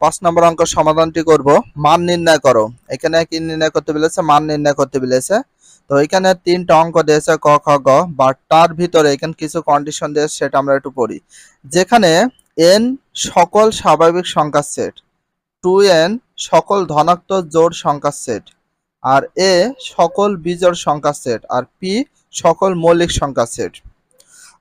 পাঁচ নম্বর অঙ্ক সমাধানটি করব। মান নির্ণয় করো। এখানে কি নির্ণয় করতে বলেছে? মান নির্ণয় করতে বলেছে। তো এখানে তিনটা অঙ্ক দিয়েছে ক, খ, গ বা তার ভিতরে এখানে কিছু কন্ডিশন দিয়েছে, সেটা আমরা একটু পড়ি। যেখানে এন সকল স্বাভাবিক সংখ্যার সেট টু এন সকল ধনাত্মক জোড় সংখ্যার সেট আর এ সকল বিজোড় সংখ্যার সেট আর পি সকল মৌলিক সংখ্যার সেট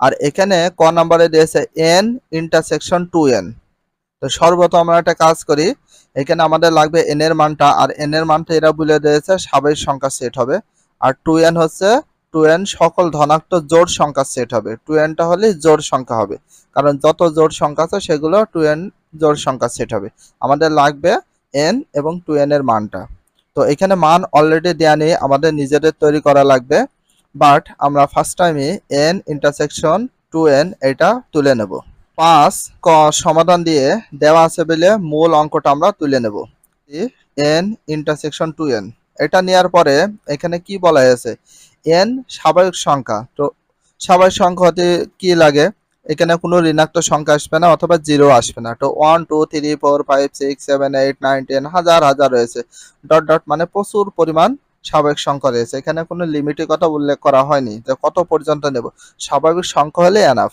আর এখানে ক নাম্বারে দিয়েছে এন ইন্টারসেকশন টু এন তো সর্বপ্রথম আমরা একটা কাজ করি, এখানে আমাদের লাগবে এন এর মানটা, আর এন এর মানটা এরা বলে দিয়েছে স্বাভাবিক সংখ্যা সেট হবে। আর টু এন হচ্ছে টু এন সকল ধনাত্মক জোড় সংখ্যা সেট হবে। টু এনটা হলে জোড় সংখ্যা হবে। কারণ যত জোড় সংখ্যা আছে সেগুলো টু এন জোড় সংখ্যা সেট হবে। আমাদের লাগবে এন এবং টু এন এর মানটা। তো এখানে মান অলরেডি দেওয়া নেই, আমাদের নিজেদের তৈরি করা লাগবে। বাট আমরা ফার্স্ট টাইমে এন ইন্টারসেকশন টু এন এটা তুলে নেব। পাঁচ ক সমাধান দিয়ে দেওয়া আছে বলে মূল অঙ্কটা আমরা তুলে নেব। এন ইন্টারসেকশন টু এন এটা নেওয়ার পরে এখানে কি বলা হয়েছে? এন স্বাভাবিক সংখ্যা। তো স্বাভাবিক সংখ্যা হতে কি লাগে? এখানে কোনো ঋণাত্মক সংখ্যা আসবে না অথবা জিরো আসবে না। তো one two three four five six seven eight nine ten হাজার হাজার রয়েছে। ডট ডট মানে প্রচুর পরিমাণ স্বাভাবিক সংখ্যা রয়েছে। এখানে কোনো লিমিটের কথা উল্লেখ করা হয়নি যে কত পর্যন্ত নেব। স্বাভাবিক সংখ্যা হলে এনাফ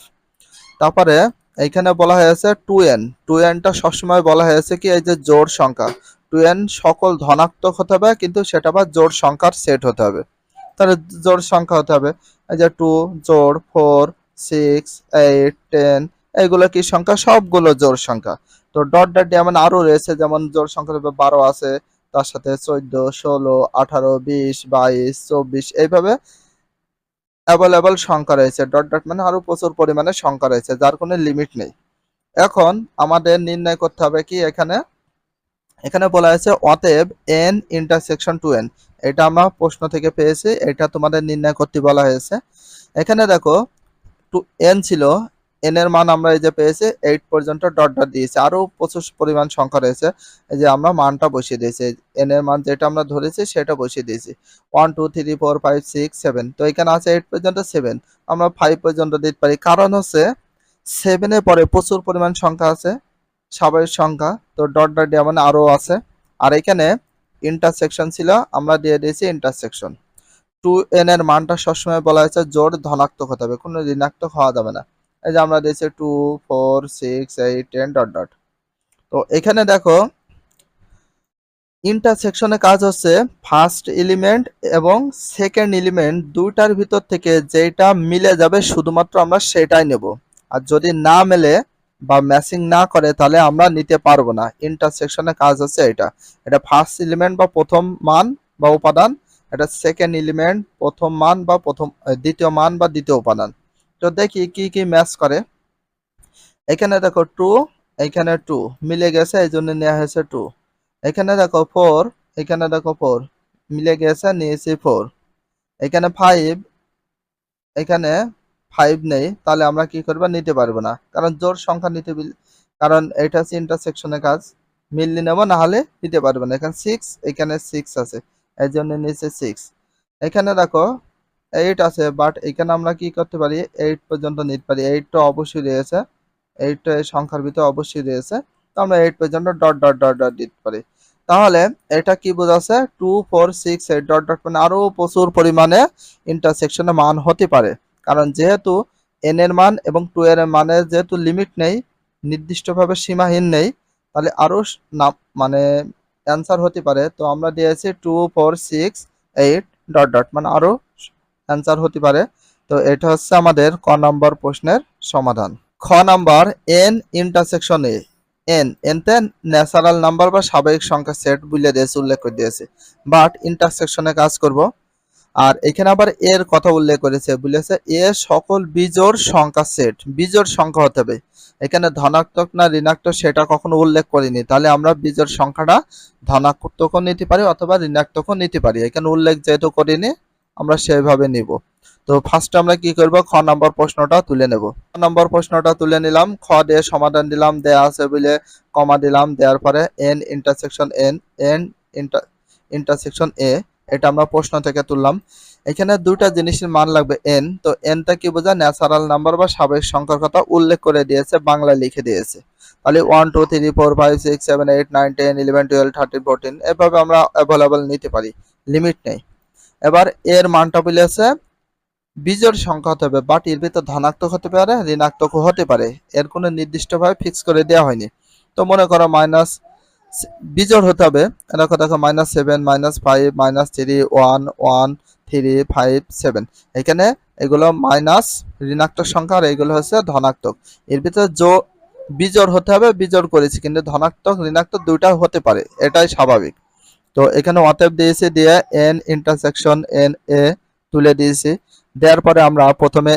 তারপরে এইখানে বলা হয়েছে টু এন টু এনটা সবসময় বলা হয়েছে কি, এই যে জোড় সংখ্যা। টু এন সকল ধনাত্মক হতে হবে, কিন্তু সেটা আবার জোড় সংখ্যার সেট হতে হবে। তাহলে জোড় সংখ্যা হতে হবে। এই যে টু জোর ফোর সিক্স এইট টেন এইগুলো কি সংখ্যা? সবগুলো জোড় সংখ্যা। তো ডট ডট দিয়ে এমন আরও রয়েছে, যেমন জোড় সংখ্যা বারো আছে, তার সাথে চোদ্দ, ষোলো, আঠারো, বিশ, বাইশ, চব্বিশ, এইভাবে অ্যাভেলেবল সংখ্যা রয়েছে। ডট ডট মানে আরও প্রচুর পরিমাণে সংখ্যা রয়েছে, যার কোনো লিমিট নেই। এখন আমাদের নির্ণয় করতে হবে কি এখানে? এখানে বলা হয়েছে অতএব এন ইন্টারসেকশন টু এন এটা আমরা প্রশ্ন থেকে পেয়েছি, এটা তোমাদের নির্ণয় করতে বলা হয়েছে। এখানে দেখো টু এন ছিল এন এর মান আমরা এই যে পেয়েছি এইট পর্যন্ত ডট ডট দিয়েছি। আরও প্রচুর পরিমাণ সংখ্যা রয়েছে। এই যে আমরা মানটা বসিয়ে দিয়েছি। এন এর মান যেটা আমরা ধরেছি, সেটা বসিয়ে দিয়েছি। One two three four five six seven তো এখানে আছে এইট পর্যন্ত সেভেন আমরা ফাইভ পর্যন্ত দিতে পারি। কারণ হচ্ছে সেভেনের পরে প্রচুর পরিমাণ সংখ্যা আছে স্বাভাবিক সংখ্যা। তো ডট ডট দেওয়া মানে আরও আছে। আর এখানে ইন্টারসেকশন ছিল, আমরা দিয়ে দিয়েছি ইন্টারসেকশন টু এন এর মানটা সবসময় বলা হয়েছে, জোর ধনাত্মক হতে হবে। কোনো ঋণাত্মক হওয়া যাবে না। এই যে আমরা দিয়েছি two four six eight ten dot dot তো এখানে দেখো ইন্টারসেকশনে কাজ হচ্ছে ফার্স্ট এলিমেন্ট এবং সেকেন্ড এলিমেন্ট দুইটার ভিতর থেকে যেটা মিলে যাবে শুধুমাত্র আমরা সেটাই নেব। আর যদি না মেলে বা ম্যাচিং না করে তাহলে আমরা নিতে পারব না। ইন্টারসেকশনের কাজ হচ্ছে এটা। এটা ফার্স্ট এলিমেন্ট বা প্রথম মান বা উপাদান, এটা সেকেন্ড এলিমেন্ট প্রথম মান বা প্রথম, দ্বিতীয় মান বা দ্বিতীয় উপাদান। তো দেখি কি কি ম্যাচ করে। এখানে দেখো টু এখানে টু মিলে গেছে এই জন্য নেওয়া হয়েছে টু এখানে দেখো ফোর এখানে দেখো ফোর মিলে গেছে, নিয়েছি ফোর এখানে ফাইভ এখানে ফাইভ নেই, তাহলে আমরা কি করব, নিতে পারব না। কারণ জোর সংখ্যা নিতে কারণ এটা হচ্ছে ইন্টারসেকশনের কাজ। মিললি নেব, না হলে নিতে পারব না। এখানে সিক্স এখানে সিক্স আছে এই জন্য নিচে সিক্স এখানে দেখো এইট আছে বাট এখানে আমরা কি করতে পারি? এইট পর্যন্ত নিতে পারি। এইটটা অবশ্যই রয়েছে। এইটটা এই সংখ্যার ভিতরে অবশ্যই রয়েছে। তো আমরা এইট পর্যন্ত ডট ডট ডট ডট দিতে পারি। তাহলে এটা কি বোঝাচ্ছে? Two four six eight dot dot মানে আরও প্রচুর পরিমাণে ইন্টারসেকশনের মান হতে পারে। কারণ যেহেতু এন এর মান এবং টু এর মানের যেহেতু লিমিট নেই, নির্দিষ্টভাবে সীমাহীন নেই, তাহলে আরও স- মানে অ্যান্সার হতে পারে। তো আমরা দিয়েছি two four six eight dot dot মানে আরও অ্যান্সার হতে পারে। তো এটা হচ্ছে আমাদের ক নম্বর প্রশ্নের সমাধান। খ number N intersection A N এনতে ন্যাচারাল নাম্বার বা স্বাভাবিক সংখ্যা সেট বুঝলে দিয়েছে, উল্লেখ করে দিয়েছে। বাট ইন্টারসেকশনে কাজ করব। আর এখানে আবার এর কথা উল্লেখ করেছে, বলেছে এ সকল বিজোড় সংখ্যা সেট বিজোড় সংখ্যা হতে হবে। এখানে ধনাত্মক না ঋণাত্মক সেটা কখনো উল্লেখ করিনি। তাহলে আমরা বিজোড় সংখ্যাটা ধনাত্মকও নিতে পারি অথবা ঋণাত্মকও নিতে পারি। এখানে উল্লেখ যেহেতু করিনি আমরা সেইভাবে নিব। তো ফার্স্টে আমরা কি করব? খ নম্বর প্রশ্নটা তুলে নেব। খ নম্বর প্রশ্নটা তুলে নিলাম। খ দিয়ে সমাধান দিলাম। দেয়া আছে বলে কমা দিলাম। দেওয়ার পরে N intersection N N intersection A এটা আমরা প্রশ্ন থেকে তুললাম। এখানে দুইটা জিনিসের মান লাগবে এন তো এনটা কি বোঝা ন্যাচারাল নাম্বার বা স্বাভাবিক সংখ্যার কথা উল্লেখ করে দিয়েছে, বাংলায় লিখে দিয়েছে। তাহলে one two three four five six seven eight nine ten eleven twelve thirteen fourteen এভাবে আমরা অ্যাভেলেবল নিতে পারি। লিমিট নেই। এবার এর মানটা বলেছে, বিজোড় সংখ্যা হতে হবে বাট এর ভিতর ধনাত্মক হতে পারে ঋণাত্মক হতে পারে। এর কোনো নির্দিষ্টভাবে ফিক্স করে দেওয়া হয়নি। তো মনে করো মাইনাস বিজোড় হতে হবে, দেখো দেখো minus seven minus five minus three one one three five seven এখানে এগুলো মাইনাস ঋণাত্মক সংখ্যা আর এগুলো হচ্ছে ধনাত্মক। এর ভিতরে জো, বিজোড় হতে হবে, বিজোড় করেছি, কিন্তু ধনাত্মক, ঋণাত্মক দুইটা হতে পারে, এটাই স্বাভাবিক। তো এখানে অতএব দিয়েছি দিয়ে এন ইন্টারসেকশন এন এ তুলে দিয়েছি। দেওয়ার পরে আমরা প্রথমে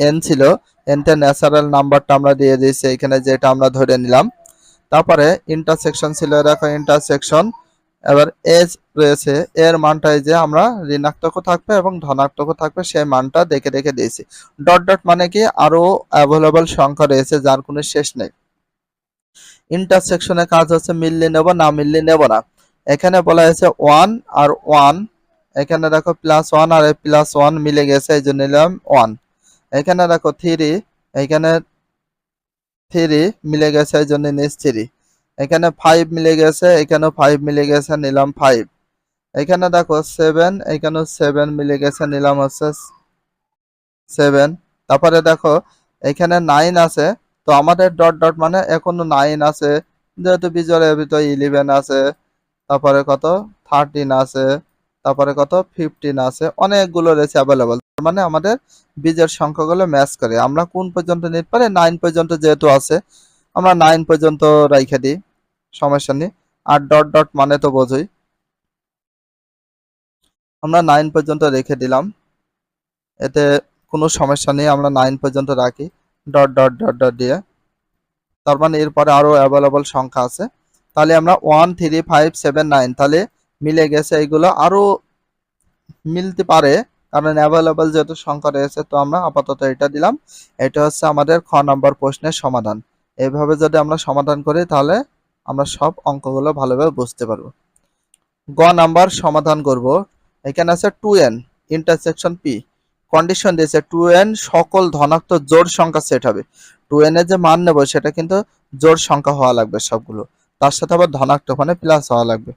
এন ছিল এনতে ন্যাচারাল নাম্বারটা আমরা দিয়ে দিয়েছি এখানে যেটা আমরা ধরে নিলাম। তারপরে ইন্টারসেকশন ছিল, দেখো ইন্টারসেকশন এবার এজ রয়েছে, এর মানটা এই যে আমরা ঋণাত্মকও থাকবে এবং ধনাত্মকও থাকবে, সেই মানটা দেখে দেখে দিয়েছি। ডট ডট মানে কি? আরও অ্যাভেলেবল সংখ্যা রয়েছে, যার কোনো শেষ নেই। ইন্টারসেকশনের কাজ হচ্ছে মিললে নেব, না মিললে নেব না। এখানে বলা হয়েছে ওয়ান আর ওয়ান এখানে দেখো প্লাস ওয়ান আর প্লাস ওয়ান মিলে গেছে, এই জন্য নিলাম ওয়ান এখানে দেখো থ্রি এখানে থ্রি মিলে গেছে, এই জন্য নিস থ্রি এখানে ফাইভ মিলে গেছে এখানেও ফাইভ মিলে গেছে, নিলাম ফাইভ এখানে দেখো সেভেন এখানেও সেভেন মিলে গেছে, নিলাম হচ্ছে সেভেন তারপরে দেখো এখানে নাইন আছে, তো আমাদের ডট ডট মানে এখনও নাইন আছে। যেহেতু বিজয়ের ভিতরে ইলেভেন আছে তারপরে কত? থার্টিন আছে। তারপরে কত? ফিফটিন আছে। অনেকগুলো রয়েছে অ্যাভেলেবল মানে আমাদের বীজের সংখ্যাগুলো ম্যাচ করে। আমরা কোন পর্যন্ত নিতে পারি? নাইন পর্যন্ত যেহেতু আছে, আমরা নাইন পর্যন্ত রাইখে দিই। সমস্যা নেই। আর ডট ডট মানে তো বোঝই। আমরা নাইন পর্যন্ত রেখে দিলাম। এতে কোনো সমস্যা নেই। আমরা নাইন পর্যন্ত রাখি। ডট ডট ডট ডট দিয়ে। তার মানে এরপরে আরও অ্যাভেলেবল সংখ্যা আছে। তাহলে আমরা one three five seven nine তাহলে মিলে গেছে এইগুলো আরও মিলতে পারে, কারণ অ্যাভেলেবল যেহেতু সংখ্যা রয়েছে, তো আমরা আপাতত এটা দিলাম। এটা হচ্ছে আমাদের খ নম্বর প্রশ্নের সমাধান। এইভাবে যদি আমরা সমাধান করি, তাহলে আমরা সব অঙ্কগুলো ভালোভাবে বুঝতে পারব। গ নাম্বার সমাধান করব। এখানে আছে two N intersection P condition দিয়েছে টু এন সকল ধনাত্মক জোর সংখ্যা সেট হবে। টু এন এর যে মান নেব, সেটা কিন্তু জোর সংখ্যা হওয়া লাগবে সবগুলো। তার সাথে আবার ধনাত্মক মানে প্লাস হওয়া লাগবে।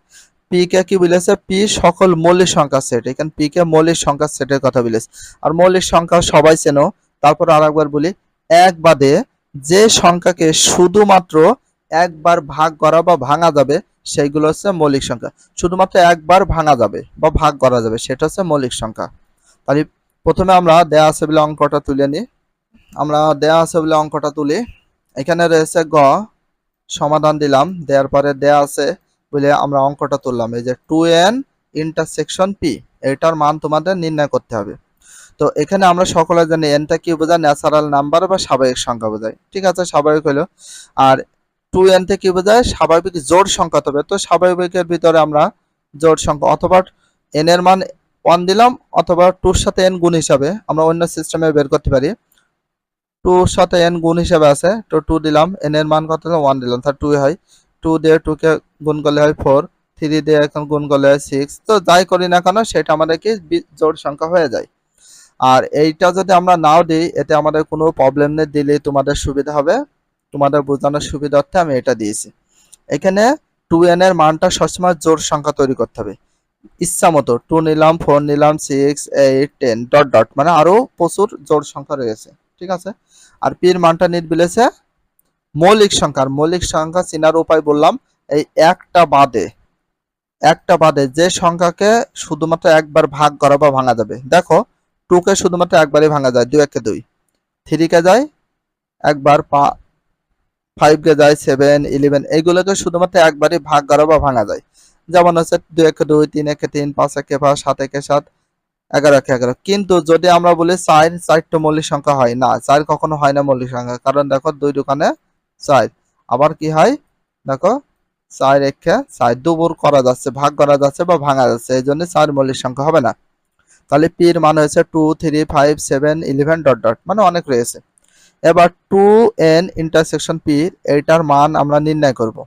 পি কে কি বলেছে? পি সকল মৌলিক সংখ্যা সেট এখানে পি কে মৌলিক সংখ্যা সেটের কথা বলেছে। আর মৌলিক সংখ্যা সবাই চেনো, তারপর আরেকবার বলি, এক বাদে যে সংখ্যাকে শুধুমাত্র একবার ভাগ করা বা ভাঙা যাবে, সেইগুলো হচ্ছে মৌলিক সংখ্যা। শুধুমাত্র একবার ভাঙা যাবে বা ভাগ করা যাবে, সেটা হচ্ছে মৌলিক সংখ্যা। তাহলে প্রথমে আমরা দেয়া আছে বলে অঙ্কটা তুলে নিই। আমরা দেয়া আছে বলে অঙ্কটা তুলি। এখানে রয়েছে গ সমাধান দিলাম। দেওয়ার পরে দেয়া আছে বলে আমরা অঙ্কটা তুললাম। এই যে টু এন ইন্টারসেকশন পি এটার মান তোমাদের নির্ণয় করতে হবে। তো এখানে আমরা সকলে জানি এনটা কি বোঝায়? ন্যাচারাল নাম্বার বা স্বাভাবিক সংখ্যা বোঝায়। ঠিক আছে, স্বাভাবিক হলো। আর টু এন থেকে কি বোঝায়? স্বাভাবিক জোড় সংখ্যা হবে। তো স্বাভাবিকের ভিতরে আমরা জোড় সংখ্যা অথবা এন এর মান ওয়ান দিলাম অথবা টুর সাথে এন গুণ হিসাবে আমরা অন্য সিস্টেমে বের করতে পারি। টুর সাথে এন গুণ হিসাবে আছে, তো টু দিলাম এন এর মান কত ওয়ান দিলাম তার টু হয়। টু দিয়ে টু কে গুণ করলে হয় ফোর থ্রি দিয়ে এখন গুণ করলে হয় সিক্স তো যাই করি না কেন, সেটা আমাদের কি জোর সংখ্যা হয়ে যায়। আর এইটা যদি আমরা নাও দিই, এতে আমাদের কোনো প্রবলেম নেই দিলে তোমাদের সুবিধা হবে। তোমাদের বোঝানোর সুবিধার্থে আমি এটা দিয়েছি। এখানে টু এন এর মানটা সবসময় জোর সংখ্যা তৈরি করতে হবে। ইচ্ছা মতো টু নিলাম ফোর নিলাম six eight ten dot dot মানে আরও প্রচুর জোর সংখ্যা রয়েছে, ঠিক আছে? আর পির মানটা নিট বিলেছে মৌলিক সংখ্যা। আর মৌলিক সংখ্যা চিনার উপায় বললাম, এই একটা বাদে একটা বাদে যে সংখ্যাকে শুধুমাত্র একবার ভাগ করা বা ভাঙা যাবে। দেখো টু কে শুধুমাত্র একবারই ভাঙা যায়, দুই, একে, দুই। থ্রি কে যায়, একবার পা ফাইভ কে যায় সেভেন ইলেভেন এইগুলোকে শুধুমাত্র একবারই ভাগ করা বা ভাঙা যায়। যেমন হচ্ছে দুই, একে, দুই, তিন, একে, তিন, পাঁচ, একে, পাঁচ, সাত, একে, সাত এগারো, একে, এগারো। কিন্তু যদি আমরা বলি চার, চারটা মৌলিক সংখ্যা হয়, না, চার কখনো হয় না মৌলিক সংখ্যা। কারণ দেখো দুই দোকানে চার। আবার কি হয়? দেখো, চার একে চার দুপুর করা যাচ্ছে, ভাগ করা যাচ্ছে বা ভাঙা যাচ্ছে। এই জন্য চার মৌলিক সংখ্যা হবে না। তাহলে পির মান হয়েছে two three five seven eleven dot dot মানে অনেক রয়েছে। এবার টু এন ইন্টারসেকশন পির এইটার মান আমরা নির্ণয় করব।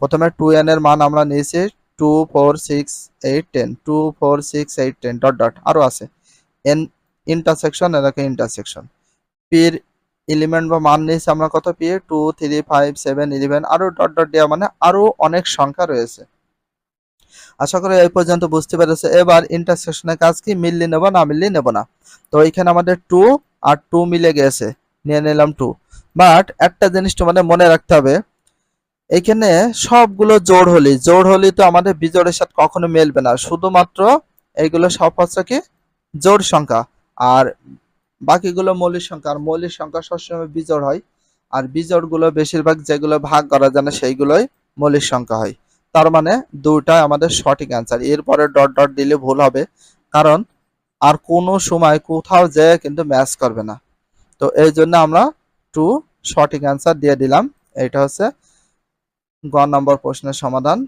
প্রথমে টু এন এর মান আমরা নিয়েছি two four six eight ten two four six eight ten dot dot আরও আছে। এন ইন্টারসেকশন এটাকে ইন্টারসেকশন পির এলিমেন্ট বা মান নিয়েছি আমরা কত P two three five seven eleven আরও ডট ডট দেওয়া মানে আরও অনেক সংখ্যা রয়েছে। আশা করি এই পর্যন্ত বুঝতে পেরেছে। এবার ইন্টারসেকশনের কাজ কি? মিললি নেব না মিললি নেব না। তো এখানে আমাদের টু আর টু মিলে গেছে। নিয়ে নিলাম টু বাট একটা জিনিস তোমাদের মনে রাখতে হবে। এখানে সবগুলো জোড় হলি। জোড় হলি তো আমাদের বিজোড়ের সাথে কখনো মেলবে না। শুধুমাত্র এইগুলো সব হচ্ছে কি? জোড় সংখ্যা। আর বাকিগুলো মৌলিক সংখ্যা। আর মৌলিক সংখ্যা সবসময় বিজোড় হয়। আর বিজোড়গুলো বেশিরভাগ যেগুলো ভাগ করা যায় না, সেইগুলোই মৌলিক সংখ্যা হয়। তার মানে দুটাই আমাদের সঠিক অ্যান্সার এরপরে ডট ডট দিলে ভুল হবে। কারণ আর কোনো সময় কোথাও যেয়ে কিন্তু ম্যাচ করবে না। তো এই জন্য আমরা টু সঠিক অ্যান্সার দিয়ে দিলাম। এটা হচ্ছে গ নম্বর প্রশ্নের সমাধান।